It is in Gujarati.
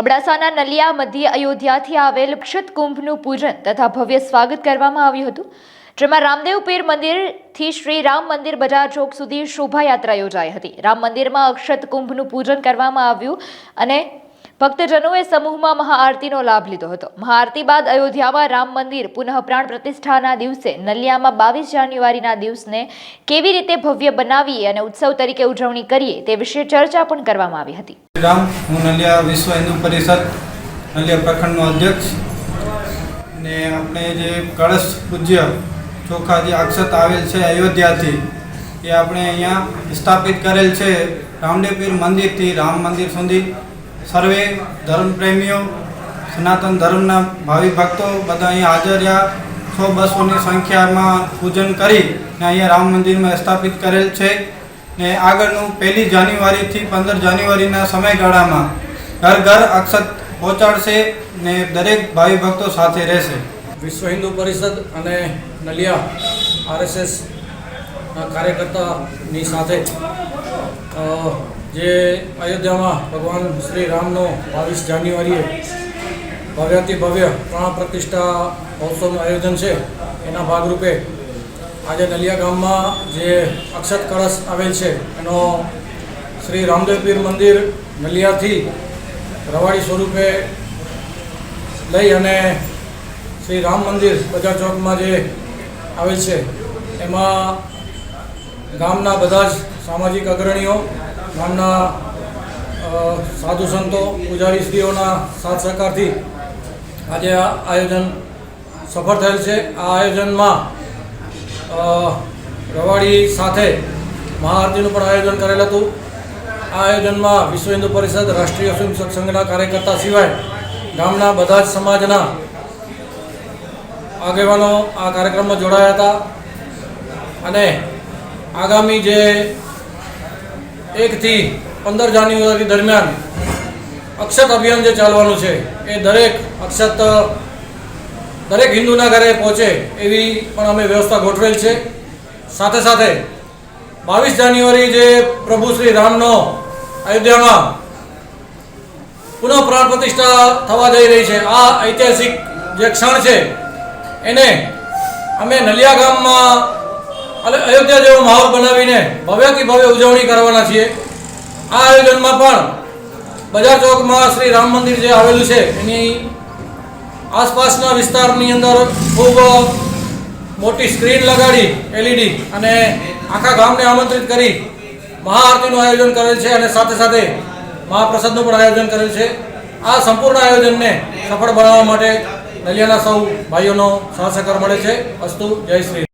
અબડાસાના નલિયા મધ્ય અયોધ્યાથી આવેલ ક્ષત કુંભનું પૂજન તથા ભવ્ય સ્વાગત કરવામાં આવ્યું હતું, જેમાં રામદેવ પીર મંદિરથી શ્રી રામ મંદિર બજાર ચોક સુધી શોભાયાત્રા યોજાઈ હતી. રામ મંદિરમાં અક્ષત કુંભનું પૂજન કરવામાં આવ્યું અને ભક્તજનોએ સમૂહમાં મહાઆરતીનો લાભ લીધો હતો. મહાઆરતી બાદ અયોધ્યામાં રામ મંદિર પુનઃ પ્રાણ પ્રતિષ્ઠાના દિવસે નલિયામાં બાવીસ જાન્યુઆરીના દિવસને કેવી રીતે ભવ્ય બનાવીએ અને ઉત્સવ તરીકે ઉજવણી કરીએ તે વિશે ચર્ચા પણ કરવામાં આવી હતી. રામ હું નલિયા વિશ્વ હિન્દુ પરિષદ નલિયા પ્રખંડનો અધ્યક્ષ. ને આપણે જે કળશ પૂજ્ય ચોખા જે અક્ષત આવેલ છે અયોધ્યાથી, એ આપણે અહીંયા સ્થાપિત કરેલ છે રામદેવપીર મંદિરથી, રામ મંદિર સુધી. સર્વે ધર્મપ્રેમીઓ, સનાતન ધર્મના ભાવિ ભક્તો બધા અહીંયા હાજર રહ્યા. સો બસોની સંખ્યામાં પૂજન કરી ને અહીંયા રામ મંદિરમાં સ્થાપિત કરેલ છે. ને આગળનું પહેલી જાન્યુઆરીથી પંદર જાન્યુઆરીના સમયગાળામાં ઘર ઘર અક્ષત પહોંચાડશે ને દરેક ભાવિ ભક્તો સાથે રહેશે. વિશ્વ હિન્દુ પરિષદ અને નલિયા આરએસએસ કાર્યકર્તાની સાથે જે અયોધ્યામાં ભગવાન શ્રી રામનો બાવીસ જાન્યુઆરીએ ભવ્યાતિ ભવ્ય પ્રાણ પ્રતિષ્ઠા મહોત્સવનું આયોજન છે, એના ભાગરૂપે આજે નલિયા ગામમાં જે અક્ષત કળશ આવેલ છે, એનો શ્રી રામદેવ પીર મંદિર નલિયાથી રવાડી સ્વરૂપે લઈ અને શ્રી રામ મંદિર બજાર ચોકમાં જે આવેલ છે, એમાં ગામના બધા જ સામાજિક અગ્રણીઓ, ગામના સાધુ સંતો પૂજારી સ્ત્રીઓના સાથ સહકારથી આજે આ આયોજન સફળ થયેલ છે. આ આયોજનમાં રવાડી સાથે મહાઆરતીનું પણ આયોજન કરેલ હતું. આ આયોજનમાં વિશ્વ હિન્દુ પરિષદ, રાષ્ટ્રીય સ્વયંસેવક સંઘના કાર્યકર્તા સિવાય ગામના બધા જ સમાજના આગેવાનો આ કાર્યક્રમમાં જોડાયા હતા. અને આગામી જે એકથી પંદર જાન્યુઆરી દરમિયાન અક્ષત અભિયાન જે ચાલવાનું છે, એ દરેક અક્ષત દરેક હિન્દુના ઘરે પહોંચે એવી પણ અમે વ્યવસ્થા ગોઠવેલ છે. સાથે સાથે બાવીસ જાન્યુઆરી જે પ્રભુ શ્રી રામનો અયોધ્યામાં પુનઃ પ્રાણ પ્રતિષ્ઠા થવા જઈ રહી છે, આ ઐતિહાસિક જે ક્ષણ છે, એને અમે નલિયા ગામમાં અયોધ્યા જેવો માહોલ બનાવીને ભવ્યથી ભવ્ય ઉજવણી કરવાના છીએ. આ આયોજનમાં પણ બજાર ચોકમાં શ્રી રામ મંદિર જે આવેલું છે, એની આસપાસના વિસ્તારની અંદર ખૂબ મોટી સ્ક્રીન લગાડી એલઈડી અને આખા ગામને આમંત્રિત કરી મહાઆરતીનું આયોજન કરેલ છે અને સાથે સાથે મહાપ્રસાદનું પણ આયોજન કરેલ છે. આ સંપૂર્ણ આયોજનને સફળ બનાવવા માટે નલિયાના સૌ ભાઈઓનો સહસહકાર મળે છે. અસ્તુ, જય શ્રી